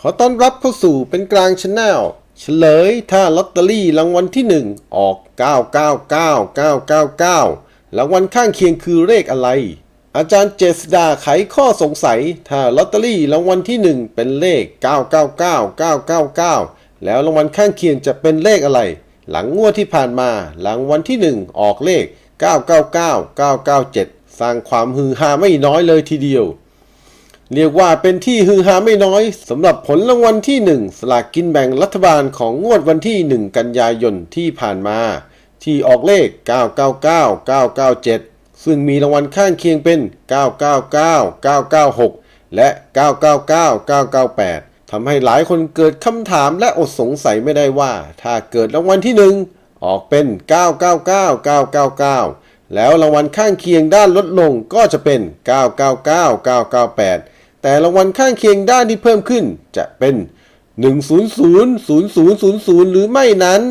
ขอต้อนรับเข้าสู่เป็นกลางชแนลเฉลยถ้าลอตเตอรี่รางวัลที่ 1 ออก 999999 รางวัลข้างเคียงคือเลขอะไร อาจารย์เจษดาไขข้อสงสัย ถ้าลอตเตอรี่รางวัลที่ 1 เป็นเลข 999999 แล้วรางวัลข้างเคียงจะเป็นเลขอะไร หลังงวดที่ผ่านมา รางวัลที่ 1 ออกเลข 999997 สร้างความฮือฮาไม่น้อยเลยทีเดียว เรียกว่าเป็นที่ฮือฮาไม่น้อยสำหรับผลรางวัลที่ 1 สลากกินแบ่งรัฐบาลของงวดวันที่ 1 กันยายนที่ผ่านมา ที่ออกเลข 999997 ซึ่งมีรางวัลข้างเคียงเป็น 999996 และ 999998 ทำให้หลายคนเกิดคำถามและอดสงสัยไม่ได้ว่า ถ้าเกิดรางวัลที่ 1 ออกเป็น 999999 แล้วรางวัลข้างเคียงด้านลดลงก็จะเป็น 999998 แต่รางวัลข้างเคียงด้านที่เพิ่มขึ้นจะเป็น 1000000 หรือไม่นั้น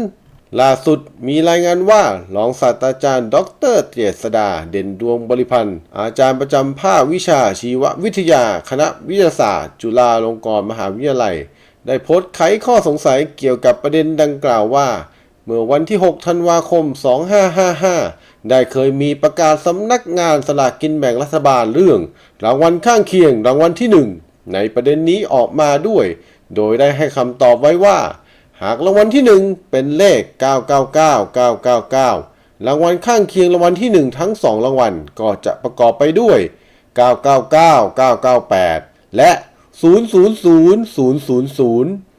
ล่าสุดมีรายงานว่ารองศาสตราจารย์ดอกเตอรเจษดา เด่นดวงบริพันธ์ อาจารย์ประจำภาควิชาชีววิทยา คณะวิทยาศาสตร์ จุฬาลงกรณ์มหาวิทยาลัย ได้โพสต์ไขข้อสงสัยเกี่ยวกับประเด็นดังกล่าวว่า เมื่อวันที่ 6 ธันวาคม 2555 ได้เคยมีประกาศสำนักงานสลากกินแบ่งรัฐบาลเรื่อง รางวัลข้างเคียงรางวัลที่ 1 ในประเด็นนี้ออกมาด้วย โดยได้ให้คำตอบไว้ว่า หากรางวัลที่ 1 เป็นเลข 999999 รางวัลข้างเคียงรางวัลที่ 1 ทั้ง 2 รางวัลก็จะประกอบไปด้วย 999998 และ 000000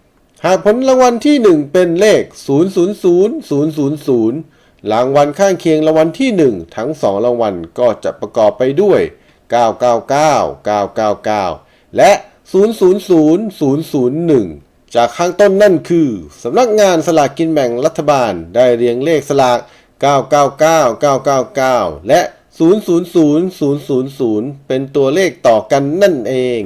หากผลรางวัลที่ 1 เป็นเลข 000000 รางวัลข้างเคียงรางวัลที่ 1 ทั้ง 2 รางวัลก็จะประกอบไปด้วย 999999 และ 000001 จากข้างต้นนั่นคือสำนักงานสลากกินแบ่งรัฐบาลได้เรียงเลขสลาก 999999 และ 000000 เป็นตัวเลขต่อกันนั่นเอง